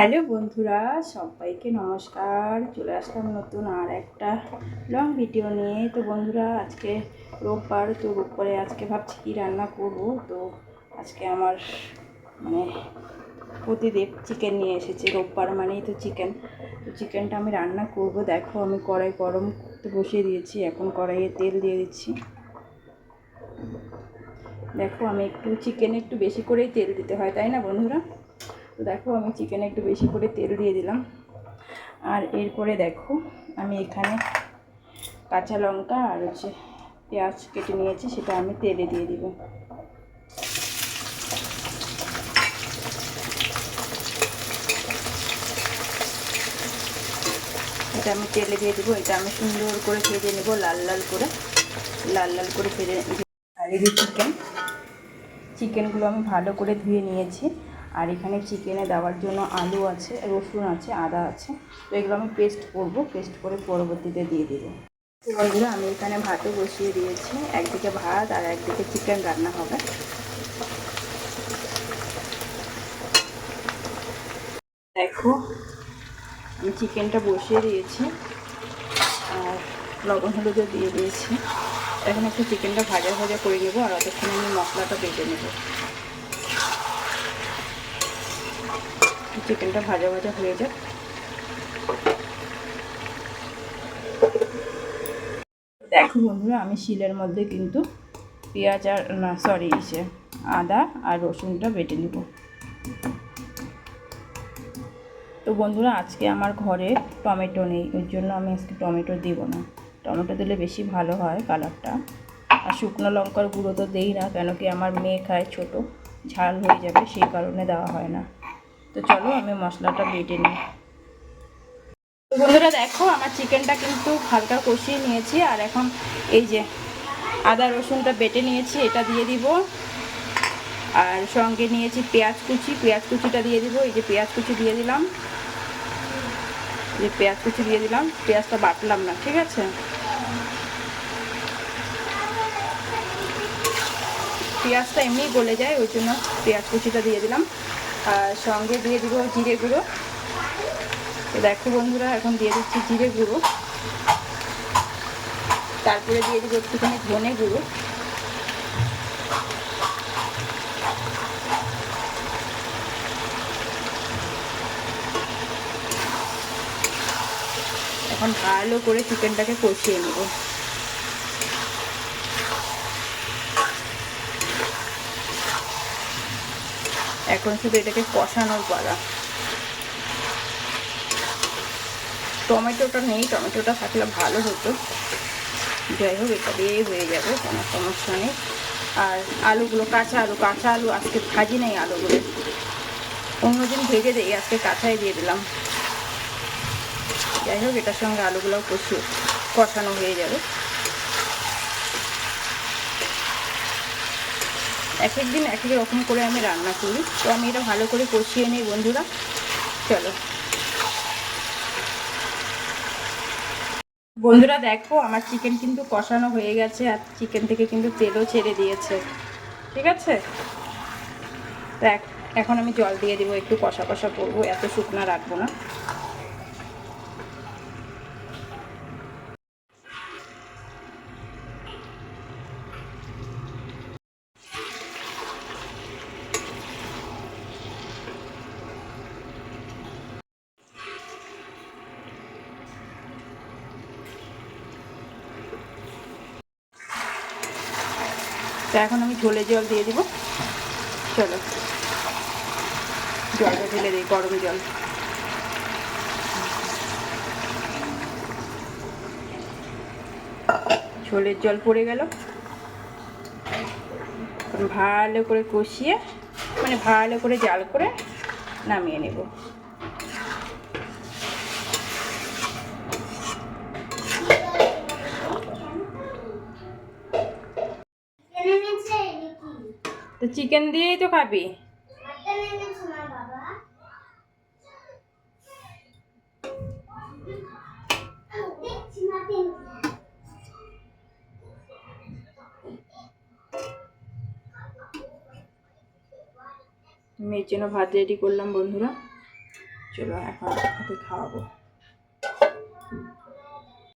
Hello বন্ধুরা, সবাইকে নমস্কার। চলে আসলাম নতুন আর একটা লং ভিডিও নিয়ে। তো বন্ধুরা, আজকে রোববার, তো রোববারে আজকে ভাবছি কী রান্না করব? তো আজকে আমার মানে প্রতিদেব চিকেন নিয়ে এসেছে, রোববার মানেই তো চিকেন তো চিকেনটা আমি রান্না করব। দেখো, আমি কড়াই গরম করতে বসিয়ে দিয়েছি, এখন কড়াইয়ে তেল দিয়ে দিচ্ছি। দেখো, আমি একটু চিকেনে একটু বেশি করেই তেল দিতে হয়, তাই না বন্ধুরা? তো দেখো, আমি চিকেনে একটু বেশি করে তেল দিয়ে দিলাম। আর এরপরে দেখো, আমি এখানে কাঁচা লঙ্কা আর হচ্ছে পেঁয়াজ কেটে নিয়েছি, সেটা আমি তেলে দিয়ে দিব। এটা আমি তেলে দিয়ে দেবো, এটা আমি সুন্দর করে ভেজে নেব, লাল লাল করে। লাল লাল করে ভেজে আর চিকেন চিকেনগুলো আমি ভালো করে ধুয়ে নিয়েছি। আর এখানে চিকেনে দেওয়ার জন্য আলু আছে, রসুন আছে, আদা আছে। তো এগুলো আমি পেস্ট করব পেস্ট করে পরবর্তীতে দিয়ে দেবো। বন্ধুরা, আমি এখানে ভাতও বসিয়ে দিয়েছি। একদিকে ভাত আর একদিকে চিকেন রান্না হবে। দেখো, আমি চিকেনটা বসিয়ে দিয়েছি। আর লবণ হলুদও দিয়ে দিয়েছি। এখন একটু চিকেনটা ভাজা ভাজা করে নেব আর অতক্ষণ আমি মশলাটা বেটে নেব। চিকেনটা ভাজা ভাজা হয়ে যাক। দেখো বন্ধুরা, আমি শিলের মধ্যে কিন্তু পেঁয়াজ আর, না সরি ইসে আদা আর রসুনটা বেটে নিব। তো বন্ধুরা, আজকে আমার ঘরে টমেটো নেই, ওই জন্য আমি আজকে টমেটো দিব না। টমেটো দিলে বেশি ভালো হয় কালারটা। আর শুকনো লঙ্কার গুঁড়ো তো দেই না, কেন কি আমার মেয়ে খায় ছোট, ঝাল হয়ে যাবে, সেই কারণে দেওয়া হয় না। তো চলো আমি মশলাটা বেটে নিই। বন্ধুরা দেখো, আমার চিকেনটা কিন্তু হালকা কষিয়ে নিয়েছি, আর এখন এই যে আদা রসুনটা বেটে নিয়েছি, এটা দিয়ে দিব। আর সঙ্গে নিয়েছি পেঁয়াজ কুচি, পেঁয়াজ কুচিটা দিয়ে দিব, এই যে পেঁয়াজ কুচি দিয়ে দিলাম। যে পেঁয়াজ কুচি দিয়ে দিলাম, পেঁয়াজটা বাটলাম না, ঠিক আছে? পেঁয়াজটা এমনি গলে যায়, ওই জন্য পেঁয়াজ কুচিটা দিয়ে দিলাম। আর সঙ্গে দিয়ে দিব জিরে গুঁড়ো। তো দেখো বন্ধুরা, এখন দিয়ে দিচ্ছি জিরে গুঁড়ো। তারপরে দিয়ে দিব একটুখানি ধনে গুঁড়ো। এখন ভালো করে চিকেনটাকে কষিয়ে নেব। এখন শুধু এটাকে কষানোর পালা। টমেটোটা নেই, টমেটোটা থাকলে ভালো হতো। যাই হোক, এটা দিয়েই হয়ে যাবে, কোনো সমস্যা নেই। আর আলুগুলো, কাঁচা আলু কাঁচা আলু আজকে ভাজি নেই আলুগুলো। অন্যদিন ভেজে দিই, আজকে কাঁচাই দিয়ে দিলাম। যাই হোক, এটার সঙ্গে আলুগুলোও প্রচুর কষানো হয়ে যাবে। এক এক দিন এক এক রকম করে আমি রান্না করি। তো আমি এটা ভালো করে কষিয়ে নিই বন্ধুরা। চলো। বন্ধুরা দেখো, আমার চিকেন কিন্তু কষানো হয়ে গেছে আর চিকেন থেকে কিন্তু তেলও ছেড়ে দিয়েছে। ঠিক আছে? দেখ, এখন আমি জল দিয়ে দিব, একটু কষা কষা করব, এত শুকনা রাখব না। তো এখন আমি ঝোলে জল দিয়ে দিব। চলো। জলটা ঢেলে দিই, গরম জল। ঝোলের জল পড়ে গেল। ভালো করে কষিয়ে মানে ভালো করে জাল করে নামিয়ে নেব। তো চিকেন দিয়েই তো খাবি? মেয়ের জন্য ভাত রেডি করলাম বন্ধুরা। চলো এখন ওকে খাওয়াবো।